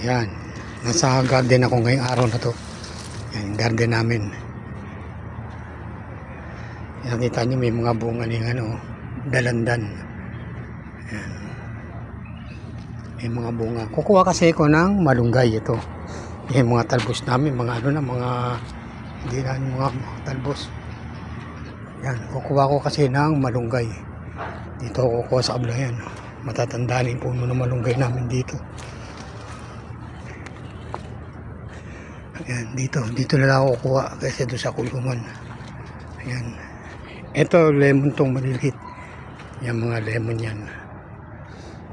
Ayan. Nasa garden ako ngayong araw na to. Yan, garden namin. Nakita niyo may mga bunga ng ano, dalandan. Ayan. May mga bunga. Kukuha kasi ako ng malunggay ito. Yung mga talbos namin, mga ano na, mga hindi na mga talbos. Yan, kukuha ko kasi ng malunggay. Dito kukuha sa kabila yan. Matatanda na yung puno ng malunggay namin dito. Ayan, dito. Dito na lang ako kukuha kasi doon sa kulungan. Ayan. Ito, lemon tong maliliit. Yan mga lemon yan.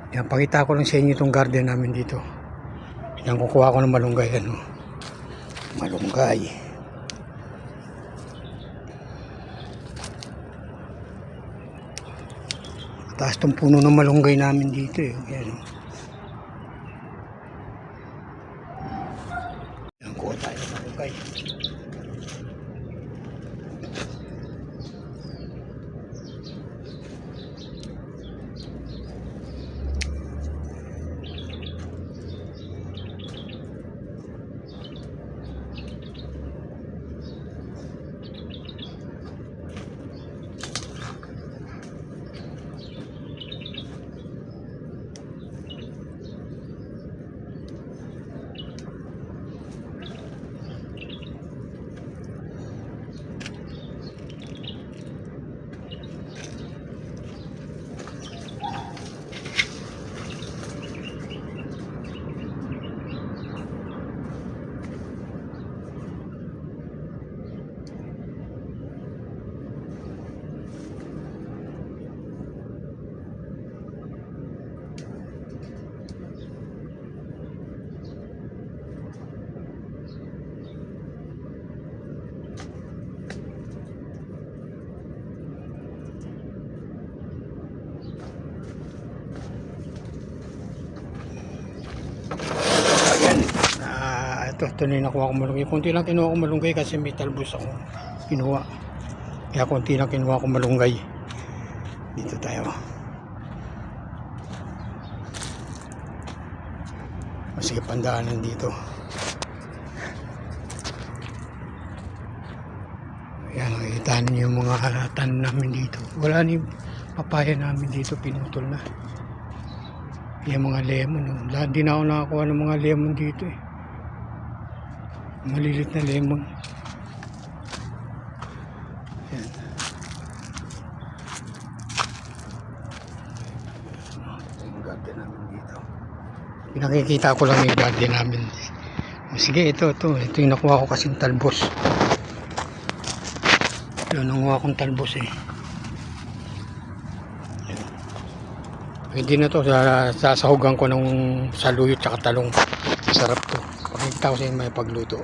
Yan, pakita ko lang sa inyo itong garden namin dito. Yan, kukuha ko ng malunggay. Ano? Malunggay. Taas tong puno ng malunggay namin dito eh. Yan. oh. Yan, tayo ng malunggay. Ayan. Ah, ito, na nakuha ko malunggay. Kunti lang kinuha ko malunggay kasi may talbos ako kinuha. Kaya kunti lang kinuha ko malunggay. Dito tayo. O, Sige, pandaanan dito. Ayan, nakikita niyo yung mga tanim namin dito. Wala ni papaya namin dito, pinutol na. Yung mga lemon. Oh. Lahat din ako nakakuha ng mga lemon dito eh. Malilit na lemon. Yan. Pinakikita ko lang yung garden namin. Sige, ito, ito. Ito yung nakuha ko kasing talbos. Ito, nakuha kong talbos eh. Pwede na to, sa- sasahugan ko ng saluyot tsaka talong. Sarap to. Pakikita ko sa inyo may pagluto.